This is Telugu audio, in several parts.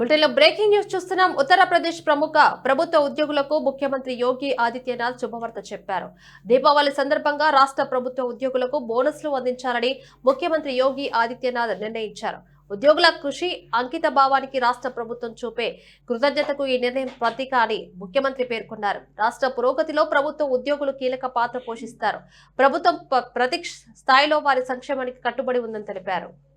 బులెటిన్లో బ్రేకింగ్ న్యూస్ చూస్తున్నాం. ఉత్తరప్రదేశ్ ప్రముఖ ప్రభుత్వ ఉద్యోగులకు ముఖ్యమంత్రి యోగి ఆదిత్యనాథ్ శుభవార్త చెప్పారు. దీపావళి సందర్భంగా రాష్ట్ర ప్రభుత్వ ఉద్యోగులకు బోనస్లు అందించాలని ముఖ్యమంత్రి యోగి ఆదిత్యనాథ్ నిర్ణయించారు. ఉద్యోగుల కృషి అంకిత భావానికి రాష్ట్ర ప్రభుత్వం చూపే కృతజ్ఞతకు ఈ నిర్ణయం ప్రతీక అని ముఖ్యమంత్రి పేర్కొన్నారు. రాష్ట్ర పురోగతిలో ప్రభుత్వ ఉద్యోగులు కీలక పాత్ర పోషిస్తారు. ప్రభుత్వం ప- ప్రతి స్థాయిలో వారి సంక్షేమానికి కట్టుబడి ఉందని తెలిపారు.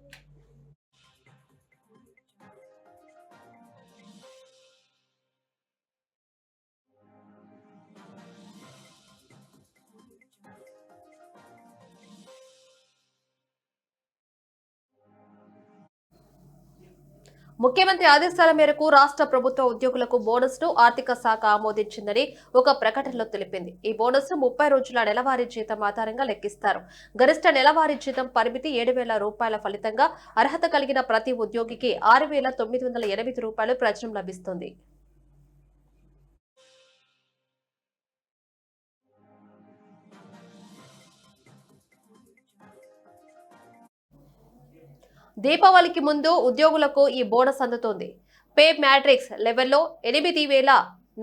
ముఖ్యమంత్రి ఆదేశాల మేరకు రాష్ట్ర ప్రభుత్వ ఉద్యోగులకు బోనస్ను ఆర్థిక శాఖ ఆమోదించిందని ఒక ప్రకటనలో తెలిపింది. ఈ బోనస్ను ముప్పై రోజుల నెలవారీ జీతం ఆధారంగా లెక్కిస్తారు. గరిష్ట నెలవారీ జీతం పరిమితి ఏడు వేల రూపాయల ఫలితంగా అర్హత కలిగిన ప్రతి ఉద్యోగికి ఆరు వేల తొమ్మిది వందల ఎనిమిది రూపాయలు ప్రచురం లభిస్తుంది. దీపావళికి ముందు ఉద్యోగులకు ఈ బోనస్ అందుతోంది. పే మ్యాట్రిక్స్ లెవెల్లో ఎనిమిది వేల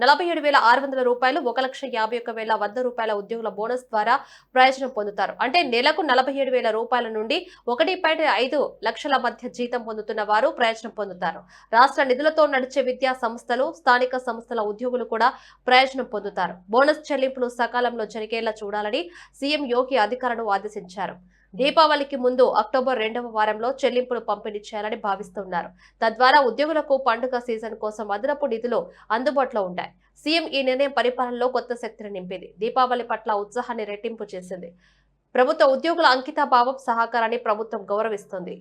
నలభై ఏడు వేల ఆరు వందల రూపాయలు ఒక లక్ష యాభై ఒక్క వేల వంద రూపాయల ఉద్యోగుల బోనస్ ద్వారా ప్రయోజనం పొందుతారు. అంటే నెలకు నలభై ఏడు వేల రూపాయల నుండి ఒకటి పాయింట్ ఐదు లక్షల మధ్య జీతం పొందుతున్న వారు ప్రయోజనం పొందుతారు. రాష్ట్ర నిధులతో నడిచే విద్యా సంస్థలు స్థానిక సంస్థల ఉద్యోగులు కూడా ప్రయోజనం పొందుతారు. బోనస్ చెల్లింపులు సకాలంలో జరిగేలా చూడాలని సీఎం యోగి అధికారులను ఆదేశించారు. దీపావళికి ముందు అక్టోబర్ రెండవ వారంలో చెల్లింపులు పంపిణీ చేయాలని భావిస్తున్నారు. తద్వారా ఉద్యోగులకు పండుగ సీజన్ కోసం అదనపు నిధులు అందుబాటులో ఉంటాయి. సీఎం ఈ నిర్ణయం పరిపాలనలో కొత్త శక్తిని నింపింది. దీపావళి పట్ల ఉత్సాహాన్ని రెట్టింపు చేసింది. ప్రభుత్వ ఉద్యోగుల అంకిత భావం సహకారాన్ని ప్రభుత్వం గౌరవిస్తుంది.